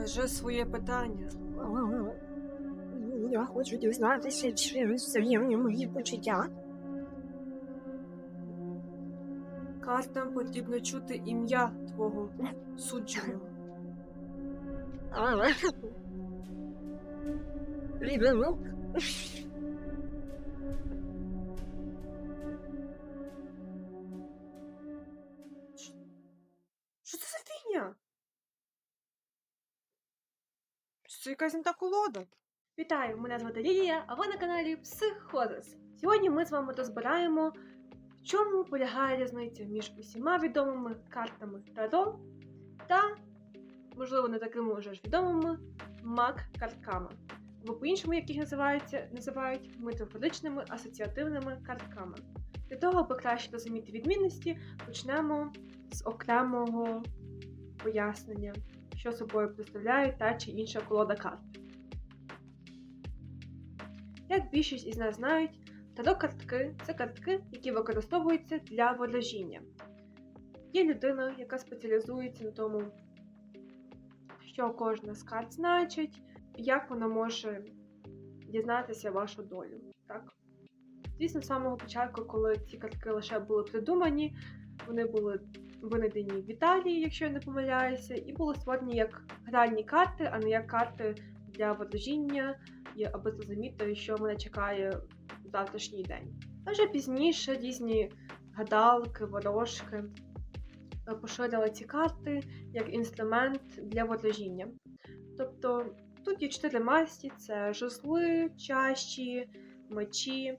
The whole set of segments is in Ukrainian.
Кажи своє питання. Я хочу дізнатися через взаємні мої почуття. Картам потрібно чути ім'я твого судженого. Але... за це якась не та колода? Вітаю, мене звати Лілія, а ви на каналі Психозис. Сьогодні ми з вами розбираємо, в чому полягає різниця між усіма відомими картами Таро та, можливо, не такими вже ж відомими маг-картками. Або по-іншому, як їх називаються, називають метафоричними асоціативними картками. Для того, аби краще розуміти відмінності, почнемо з окремого пояснення, що собою представляє та чи інша колода карт. Як більшість із нас знають, таро картки це картки, які використовуються для ворожіння. Є людина, яка спеціалізується на тому, що кожна з карт значить, як вона може дізнатися вашу долю. Так? Звісно, з самого початку, коли ці картки лише були придумані, вони були винайдені в Італії, якщо я не помиляюся, і були створені як гральні карти, а не як карти для ворожіння і аби зрозуміти, що мене чекає в завтрашній день. А вже пізніше різні гадалки, ворожки е, поширили ці карти як інструмент для ворожіння. Тобто тут є чотири масті: це жезли, чаші, мечі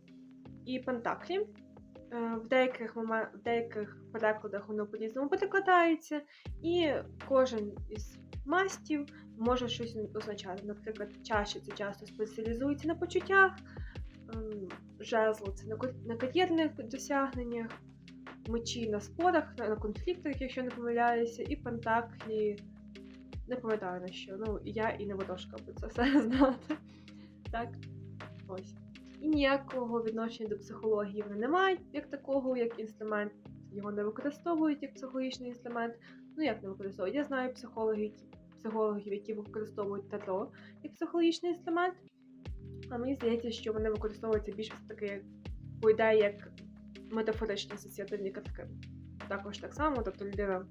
і пентаклі. Е, В деяких в деяких перекладах воно по-різному перекладається, і кожен із мастів може щось означати. Наприклад, чаші це часто спеціалізується на почуттях, ем, жезл це на кар'єрних досягненнях, мечі на спорах, на конфліктах, якщо не помиляюся, і пентаклі. Не пам'ятаю на що. Ну, я і не ворожка, аби це все знати. Так, ось. І ніякого відношення до психології вони не мають як такого, як інструмент. Його не використовують як психологічний інструмент. Ну як не використовують? Я знаю психологів, психологів, які використовують таро як психологічний інструмент. А мені здається, що вони використовуються більше як по ідеї як метафоричні асоціативні картки. Також так само, тобто людина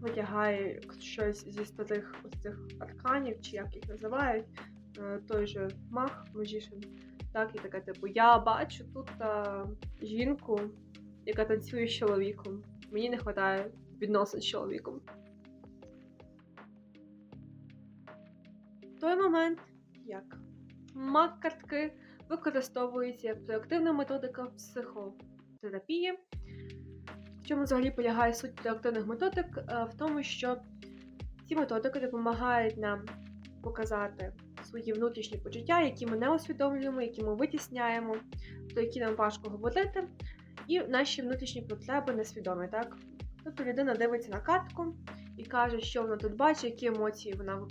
витягає щось зі старих ось цих арканів, чи як їх називають, той же маг, Magician, так, і таке, типу, я бачу тут а, жінку, яка танцює з чоловіком. Мені не вистачає відносин з чоловіком. В той момент, як маг-картки використовуються як проактивна методика психотерапії. В чому взагалі полягає суть проактивних методик? Е, В тому, що ці методики допомагають нам показати свої внутрішні почуття, які ми не усвідомлюємо, які ми витісняємо, про які нам важко говорити, і наші внутрішні потреби несвідомі, так? Тобто людина дивиться на картку і каже, що вона тут бачить, які емоції вона ви-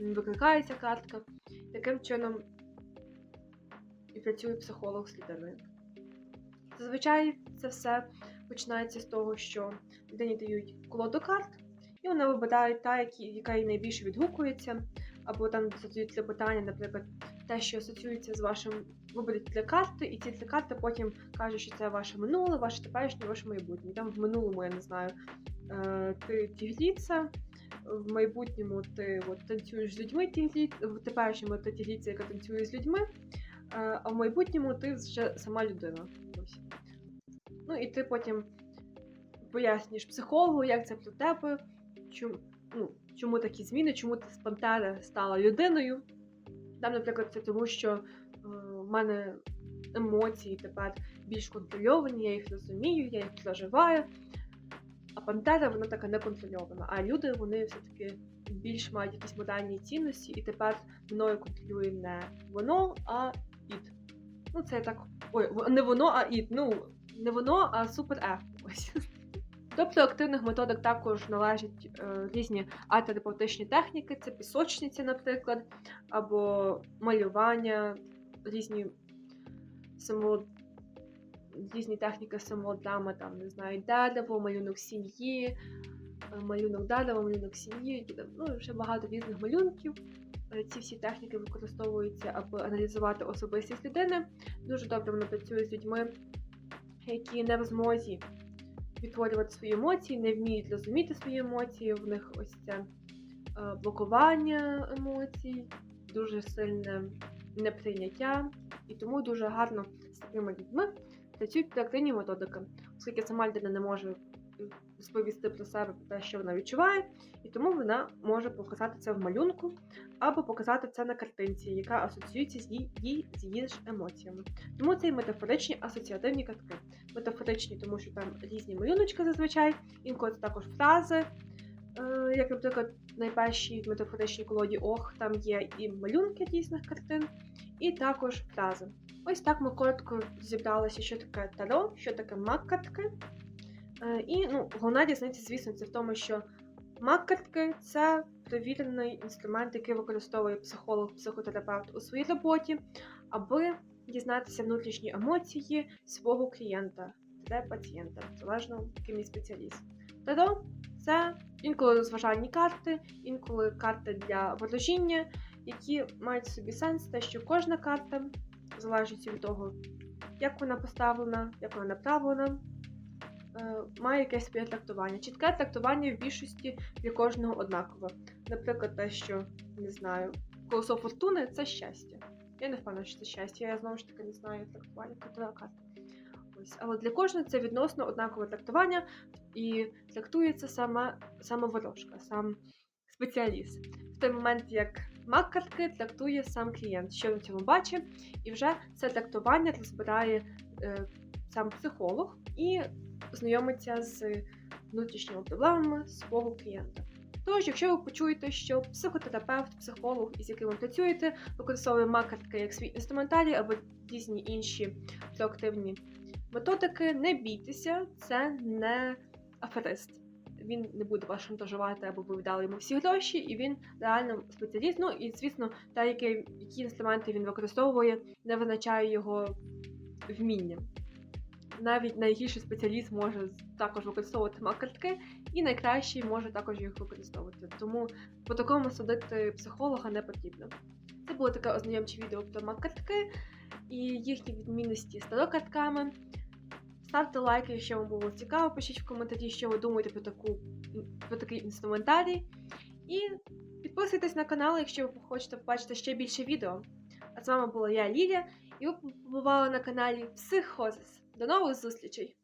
ви- викликає ця картка. Таким чином і працює психолог з людиною. Зазвичай це все починається з того, що людині дають колоду карт, і вона вибирає та, яка їй найбільше відгукується, або там задають три питання, наприклад, те, що асоціюється з вашим виберіть три карти, і ці три карти потім кажуть, що це ваше минуле, ваше теперішнє, ваше майбутнє. Там в минулому, я не знаю, е, ти тігріця, в майбутньому ти от, танцюєш з людьми тігрі, в теперішньому ти тігріця, яка танцює з людьми, е, а в майбутньому ти вже сама людина. Ну і ти потім пояснюєш психологу, як це про тебе, чому, ну, чому такі зміни, чому ти з пантери стала людиною. Там, наприклад, це тому, що е, в мене емоції тепер більш контрольовані, я їх розумію, я їх проживаю. А пантера вона така неконтрольована. А люди вони все-таки більш мають якісь моральні цінності, і тепер мною контролює не воно, а ід. Ну, це так. Ой, не воно, а ід. Ну, не воно, а супер Е. Ось. До проактивних методик також належать е, різні арт-терапевтичні техніки, це пісочниця, наприклад, або малювання, різні символ... різні техніки з там, не знаю, дерево, малюнок сім'ї, е, малюнок дерева, малюнок сім'ї, ну, ще багато різних малюнків. Е, Ці всі техніки використовуються, аби аналізувати особистість людини. Дуже добре воно працює з людьми, які не в змозі відтворювати свої емоції, не вміють розуміти свої емоції. В них ось це блокування емоцій, дуже сильне неприйняття. І тому дуже гарно з такими людьми працюють проактивні методики, оскільки сама людина не може розповісти про себе про те, що вона відчуває, і тому вона може показати це в малюнку або показати це на картинці, яка асоціюється з її, з її ж емоціями. Тому це і метафоричні асоціативні картки. Метафоричні, тому що там різні малюночки зазвичай, інколи це також фрази. Е, як, наприклад, в найпершій метафоричній колоді Ох, там є і малюнки різних картин, і також фрази. Ось так ми коротко зібралися, що таке таро, що таке мак-картки. Е, І ну, головна різниця, звісно, це в тому, що мак-картки це перевірений інструмент, який використовує психолог, психотерапевт у своїй роботі, аби дізнатися внутрішні емоції свого клієнта та пацієнта, залежно яким він спеціаліст. Таро це інколи розважальні карти, інколи карти для ворожіння, які мають в собі сенс, те, що кожна карта залежить від того, як вона поставлена, як вона направлена, має якесь своє трактування. Чітке трактування в більшості для кожного однакове. Наприклад, те, що не знаю, колесо фортуни це щастя. Я не впевнена, що це щастя, я знову ж таки не знаю трактування карти. Ось, але для кожного це відносно однакове трактування, і трактується саме, саме ворожка, сам спеціаліст. В той момент, як мак картки трактує сам клієнт, що він цьому бачить, і вже це трактування розбирає е, сам психолог і знайомиться з внутрішніми проблемами свого клієнта. Тож, якщо ви почуєте, що психотерапевт, психолог, із яким ви працюєте, використовує мак-картки як свій інструментарій або різні інші проактивні методики, не бійтеся, це не аферист. Він не буде вас шантажувати, або ви віддали йому всі гроші, і він реально спеціаліст. Ну і звісно, те, які, які інструменти він використовує, не визначає його вміння. Навіть найгірший спеціаліст може також використовувати мак-картки, і найкращий може також їх використовувати. Тому по такому судити психолога не потрібно. Це було таке ознайомче відео про мак-картки і їхні відмінності з таро-картками. Ставте лайки, якщо вам було цікаво, пишіть в коментарі, що ви думаєте про, таку, про такий інструментарій. І підписуйтесь на канал, якщо ви хочете побачити ще більше відео. А з вами була я, Лілія, і ви побували на каналі Психозис. До нових зустрічей!